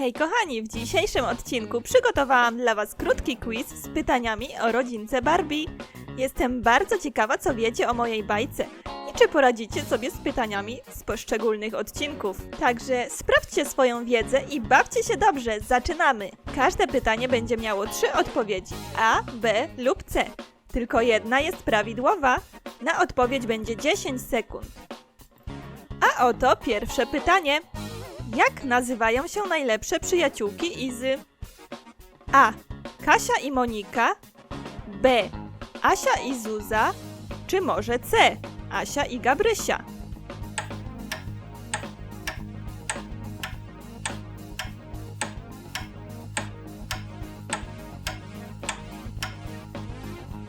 Hej kochani, w dzisiejszym odcinku przygotowałam dla Was krótki quiz z pytaniami o rodzince Barbie. Jestem bardzo ciekawa, co wiecie o mojej bajce i czy poradzicie sobie z pytaniami z poszczególnych odcinków. Także sprawdźcie swoją wiedzę i bawcie się dobrze, zaczynamy! Każde pytanie będzie miało trzy odpowiedzi A, B lub C. Tylko jedna jest prawidłowa. Na odpowiedź będzie 10 sekund. A oto pierwsze pytanie. Jak nazywają się najlepsze przyjaciółki Izy? A. Kasia i Monika. B. Asia i Zuza. Czy może C. Asia i Gabrysia?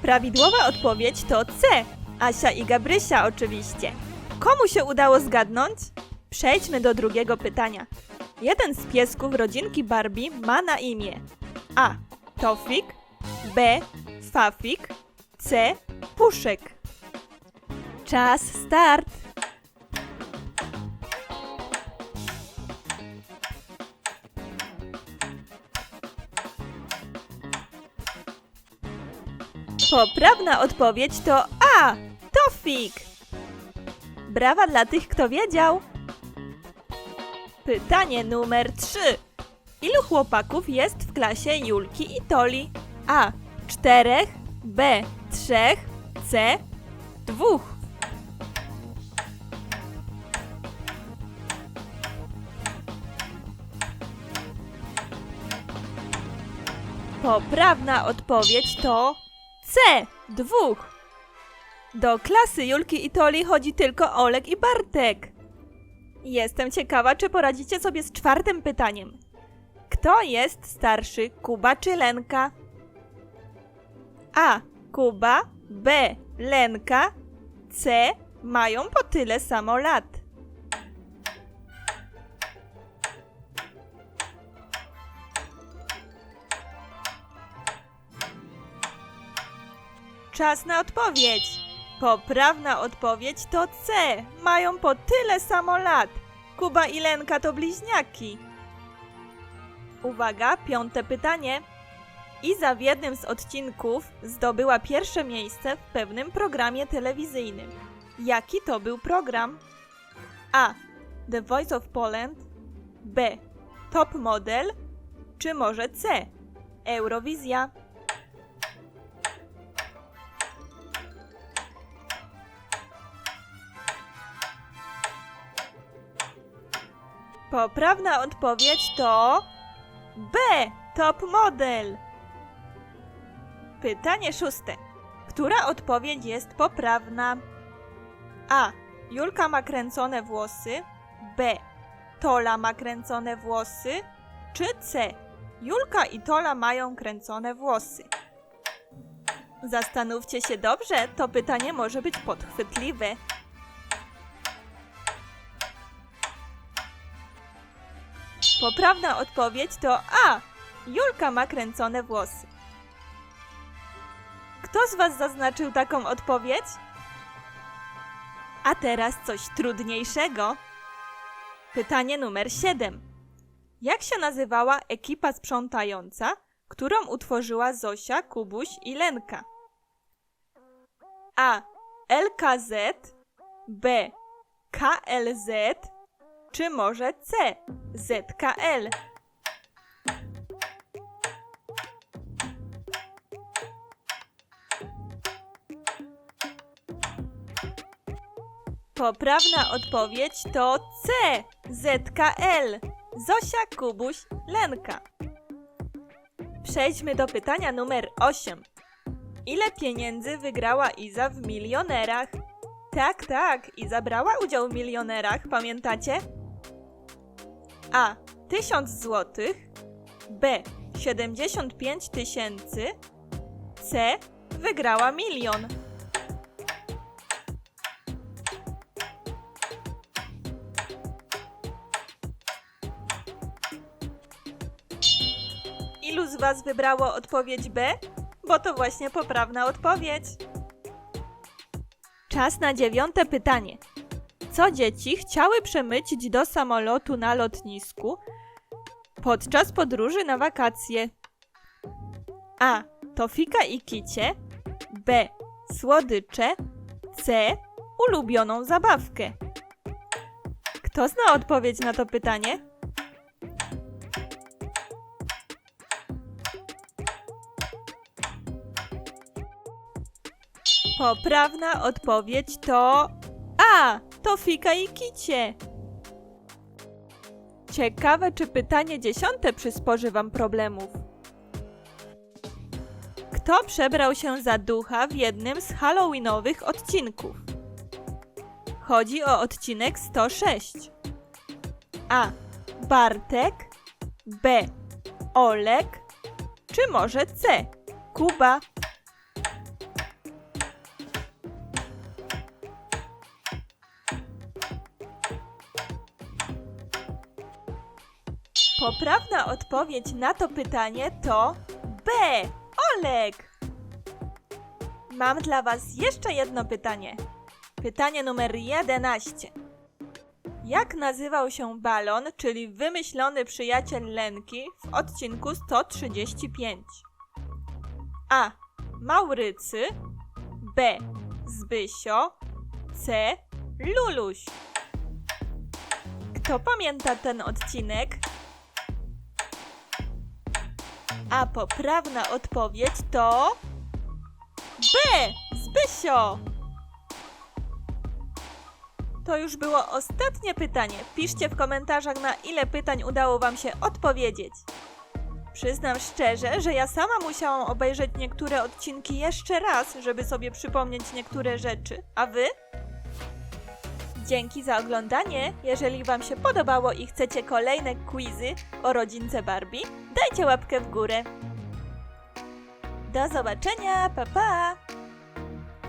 Prawidłowa odpowiedź to C. Asia i Gabrysia oczywiście. Komu się udało zgadnąć? Przejdźmy do drugiego pytania. Jeden z piesków rodzinki Barbie ma na imię A. Tofik, B. Fafik, C. Puszek. Czas start! Poprawna odpowiedź to A. Tofik. Brawa dla tych, kto wiedział. Pytanie numer 3. Ilu chłopaków jest w klasie Julki i Toli? A. Czterech, B. Trzech, C. Dwóch. Poprawna odpowiedź to C. Dwóch. Do klasy Julki i Toli chodzi tylko Olek i Bartek. Jestem ciekawa, czy poradzicie sobie z czwartym pytaniem. Kto jest starszy, Kuba czy Lenka? A. Kuba, B. Lenka, C. Mają po tyle samo lat. Czas na odpowiedź. Poprawna odpowiedź to C. Mają po tyle samo lat. Kuba i Lenka to bliźniaki. Uwaga, piąte pytanie. Iza w jednym z odcinków zdobyła pierwsze miejsce w pewnym programie telewizyjnym. Jaki to był program? A. The Voice of Poland. B. Top Model. Czy może C. Eurowizja. Poprawna odpowiedź to B. Top model. Pytanie szóste. Która odpowiedź jest poprawna? A. Julka ma kręcone włosy. B. Tola ma kręcone włosy. Czy C. Julka i Tola mają kręcone włosy. Zastanówcie się dobrze, to pytanie może być podchwytliwe. Poprawna odpowiedź to A. Julka ma kręcone włosy. Kto z Was zaznaczył taką odpowiedź? A teraz coś trudniejszego. Pytanie numer 7. Jak się nazywała ekipa sprzątająca, którą utworzyła Zosia, Kubuś i Lenka? A. LKZ, B. KLZ, czy może C? ZKL. Poprawna odpowiedź to C. ZKL. Zosia, Kubuś, Lenka. Przejdźmy do pytania numer 8. Ile pieniędzy wygrała Iza w milionerach? Tak, tak, Iza brała udział w milionerach, pamiętacie? A. 1000 zł. B. 75 tysięcy. C. Wygrała milion. Ilu z Was wybrało odpowiedź B? Bo to właśnie poprawna odpowiedź. Czas na dziewiąte pytanie. Co dzieci chciały przemycić do samolotu na lotnisku, podczas podróży na wakacje? A. Tofika i kicie. B. Słodycze. C. Ulubioną zabawkę. Kto zna odpowiedź na to pytanie? Poprawna odpowiedź to A. Tofika i kicie. Ciekawe, czy pytanie dziesiąte przysporzy wam problemów. Kto przebrał się za ducha w jednym z halloweenowych odcinków? Chodzi o odcinek 106. A. Bartek. B. Olek. Czy może C. Kuba? Poprawna odpowiedź na to pytanie to B. Olek. Mam dla Was jeszcze jedno pytanie. Pytanie numer 11. Jak nazywał się balon, czyli wymyślony przyjaciel Lenki w odcinku 135? A. Maurycy. B. Zbysio. C. Luluś. Kto pamięta ten odcinek? A poprawna odpowiedź to B. Zbysio. To już było ostatnie pytanie. Piszcie w komentarzach, na ile pytań udało Wam się odpowiedzieć. Przyznam szczerze, że ja sama musiałam obejrzeć niektóre odcinki jeszcze raz, żeby sobie przypomnieć niektóre rzeczy. A Wy? Dzięki za oglądanie. Jeżeli Wam się podobało i chcecie kolejne quizy o rodzince Barbie, dajcie łapkę w górę. Do zobaczenia, pa pa!